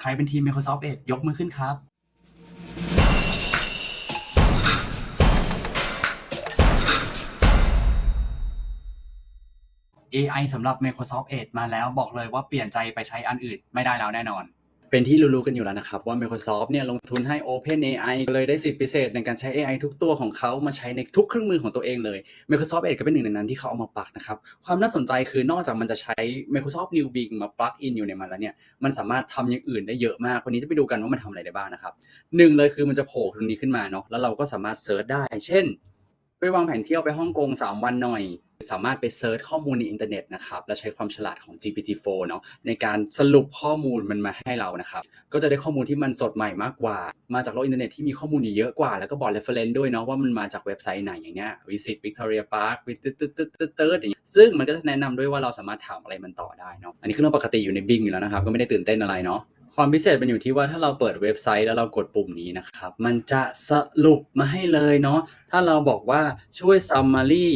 ใครเป็นทีม Microsoft Edge ยกมือขึ้นครับ AI สำหรับ Microsoft Edge มาแล้วบอกเลยว่าเปลี่ยนใจไปใช้อันอื่นไม่ได้แล้วแน่นอน เป็นที่รู้ๆกันอยู่แล้วนะครับ ว่า Microsoft เนี่ยลงทุนให้ OpenAI เลยได้สิทธิพิเศษในการใช้ AI ทุกตัวของเขามาใช้ในทุกเครื่องมือของตัวเองเลย Microsoft Edge ก็เป็นหนึ่งในนั้นที่เขาเอามาปลักนะครับ ความน่าสนใจคือนอกจากมันจะใช้ Microsoft New Bing มา plug in อยู่ในมันแล้วเนี่ยมันสามารถทำอย่างอื่นได้เยอะมาก วันนี้จะไปดูกันว่ามันทำอะไรได้บ้างนะครับหนึ่งเลยคือมันจะโผล่ตรงนี้ขึ้นมาเนาะแล้วเราก็สามารถเซิร์ชได้ เช่น ไปวางแผนเที่ยวไปฮ่องกง3วันหน่อย สามารถไปเซิร์ชข้อมูลในอินเทอร์เน็ตนะครับและใช้ความฉลาดของ GPT-4 เนาะในการสรุปข้อมูลมันมาให้เรานะครับ ก็จะได้ข้อมูลที่มันสดใหม่มากกว่า มาจากโลกอินเทอร์เน็ตที่มีข้อมูลเยอะกว่า แล้วก็บอก reference ด้วยเนาะว่ามันมาจากเว็บไซต์ไหนอย่างเงี้ย visit Victoria Park วิตึ๊ดตึ๊ดตึ๊ดตึ๊ดตึ๊ดอย่างเงี้ยซึ่งมันก็จะแนะนำด้วยว่าเราสามารถถามอะไรมันต่อได้เนาะอันนี้คือเรื่องปกติอยู่ใน Bing อยู่แล้วนะครับก็ไม่ได้ตื่นเต้นอะไรเนาะความพิเศษเป็นอยู่ที่ว่าถ้าเราเปิดเว็บไซต์แล้วเรากดปุ่มนี้นะครับ มันจะสรุปมาให้เลยเนาะถ้าเราบอกว่าช่วย summary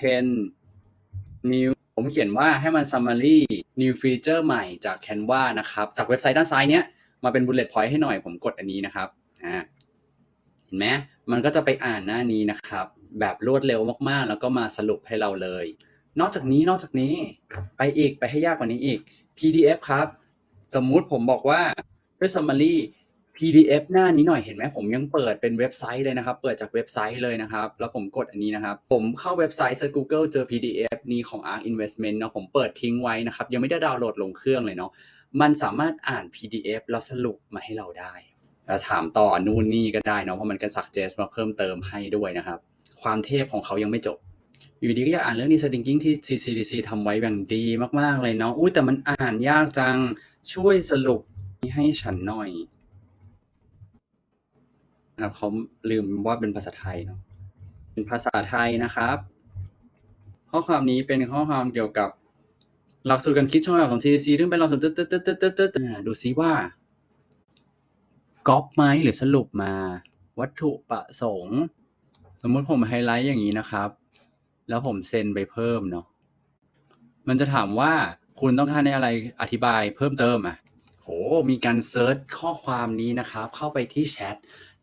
10 new ผมเขียนว่าให้มัน summary new feature ใหม่จาก Canva นะครับ จากเว็บไซต์ด้านซ้ายเนี้ยมาเป็น bullet point ให้หน่อยผมกดอันนี้นะครับอ่าเห็นไหมมันก็จะไปอ่านหน้านี้นะครับ แบบรวดเร็วมากๆ แล้วก็มาสรุปให้เราเลย นอกจากนี้นอกจากนี้ไปอีกไปให้ยากกว่านี้อีก PDF ครับ สมมุติผมบอกว่าด้วย summary PDF หน้านี้หน่อยเห็นไหมผมยังเปิดเป็นเว็บไซต์เลยนะครับ เปิดจากเว็บไซต์เลยนะครับ แล้วผมกดอันนี้นะครับ ผมเข้าเว็บไซต์เซิร์ช Google เจอ PDF นี้ของ ARK Investment เนาะผมเปิดทิ้งไว้นะครับ ยังไม่ได้ดาวน์โหลดลงเครื่องเลยเนาะมันสามารถอ่าน PDF แล้วสรุปมาให้เราได้ แล้วถามต่อนู่นนี่ก็ได้เนาะเพราะมันก็ suggest มาเพิ่มเติมให้ด้วยนะครับ ความเทพของเขายังไม่จบอยู่ดีก็อยากอ่านเรื่อง design thinking ที่ CCDC ทำไว้อย่างดีมากๆเลยเนาะอุ้ยแต่มันอ่านยากจังช่วยสรุปให้ฉันหน่อย นะครับเขาลืมว่าเป็นภาษาไทยเนาะเป็นภาษาไทยนะครับ ข้อความนี้เป็นข้อความเกี่ยวกับหลักสูตรการคิดช่องแบบของ CDC ซึ่งเป็นหลักสูตรตึ๊ดตึ๊ดตึ๊ดตึ๊ดตึ๊ดดูซิว่าก๊อปไหมหรือสรุปมา วัตถุประสงค์ สมมุติผมไฮไลท์อย่างนี้นะครับ แล้วผมเซ็นไปเพิ่มเนาะมันจะถามว่าคุณต้องการให้อะไรอธิบายเพิ่มเติมอะโหมีการเซิร์ชข้อความนี้นะครับ เข้าไปที่แชท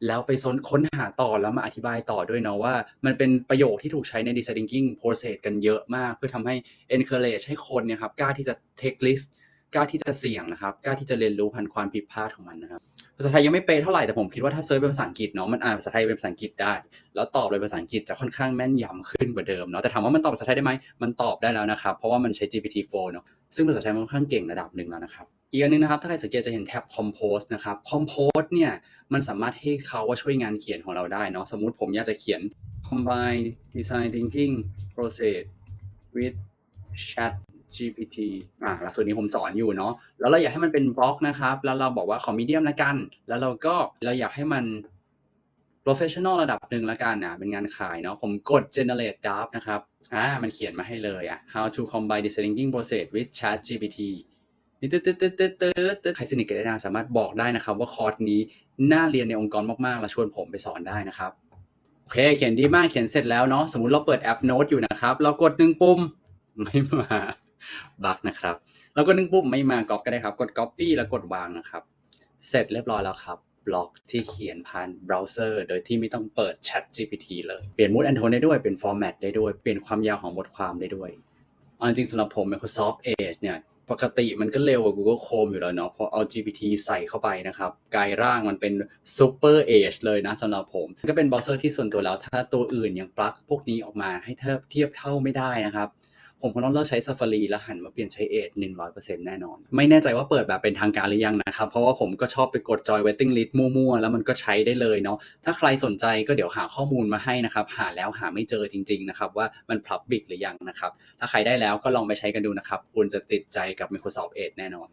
แล้วไปค้นค้นหาต่อแล้วมาอธิบายต่อด้วยเนาะว่า มันเป็นประโยคที่ถูกใช้ใน design thinking process กันเยอะมาก เพื่อทำให้ encourage ให้คนเนี่ยครับกล้าที่จะ take risk กล้าที่จะเสี่ยงนะครับกล้าที่จะเรียนรู้ผ่านความผิดพลาดของมันนะครับภาษาไทยยังไม่เป๊ะเท่าไหร่แต่ผมคิดว่าถ้าเซิร์ชเป็นภาษาอังกฤษเนาะมันอ่านภาษาไทยเป็นภาษาอังกฤษได้ แล้วตอบเป็นภาษาอังกฤษจะค่อนข้างแม่นยำขึ้นกว่าเดิมเนาะแต่ถามว่ามันตอบภาษาไทยได้ไหมมันตอบได้แล้วนะครับเพราะว่ามันใช้ GPT-4 เนาะซึ่งภาษาไทยมันค่อนข้างเก่งระดับหนึ่งแล้วนะครับอีกอันหนึงนะครับถ้าใครสังเกตจะเห็นแท็บ compose นะครับ compose เนี่ยมันสามารถให้เขาว่าช่วยงานเขียนของเราได้เนาะสมมุติผมอยากจะเขียน combine design thinking process with chat GPT อ่าหลักสูตรนี้ผมสอนอยู่เนาะ แล้วเราอยากให้มันเป็นบล็อกนะครับ แล้วเราบอกว่าขอมีเดียมละกัน แล้วเราก็เราอยากให้มัน professional ระดับหนึ่งละกันนะเป็นงานขายเนาะ ผมกด generate draft นะครับ อ่า มันเขียนมาให้เลยอะ how to combine design thinking process with chat GPT นี่ตึ๊ดตึ๊ดตึ๊ดตึ๊ดตึ๊ดใครสนิทกับได้สามารถบอกได้นะครับ ว่าคอร์สนี้น่าเรียนในองค์กรมากๆ แล้วชวนผมไปสอนได้นะครับโอเค เขียนดีมากเขียนเสร็จแล้วเนาะสมมุติเราเปิดแอปโน้ตอยู่นะครับ เรากดหนึ่งปุ่มไม่มา บักนะครับ แล้วก็นึ่งปุ่มไม่มาก๊อปก็ได้ครับ กด copy แล้วกดวางนะครับ เสร็จเรียบร้อยแล้วครับบล็อกที่เขียนผ่านเบราว์เซอร์ โดยที่ไม่ต้องเปิด Chat GPT เลยเปลี่ยน mood and tone ได้ด้วย เปลี่ยน format ได้ด้วยเปลี่ยนความยาวของบทความได้ด้วยเอาจริงๆสำหรับผม Microsoft Edge เนี่ยปกติมันก็เร็วกว่า Google Chrome อยู่แล้วเนาะพอเอา GPT ใส่เข้าไปนะครับกลายร่างมันเป็น Super Edge เลยนะสำหรับผม ก็เป็นเบราว์เซอร์ที่ส่วนตัวแล้ว ถ้าตัวอื่นยังปลั๊กพวกนี้ออกมาให้เทียบเท่าไม่ได้นะครับ ผมคงต้องเลิกใช้ Safari แล้วหันมาเปลี่ยนใช้ Edge 100%แน่นอน ไม่แน่ใจว่าเปิดแบบเป็นทางการหรือยังนะครับ เพราะว่าผมก็ชอบไปกดจอย waiting list มั่วๆ แล้วมันก็ใช้ได้เลยเนาะถ้าใครสนใจก็เดี๋ยวหาข้อมูลมาให้นะครับ หาแล้วหาไม่เจอจริง ๆ นะครับ ว่ามัน public หรือยังนะครับ ถ้าใครได้แล้วก็ลองไปใช้กันดูนะครับคุณจะติดใจกับ Microsoft Edge แน่นอน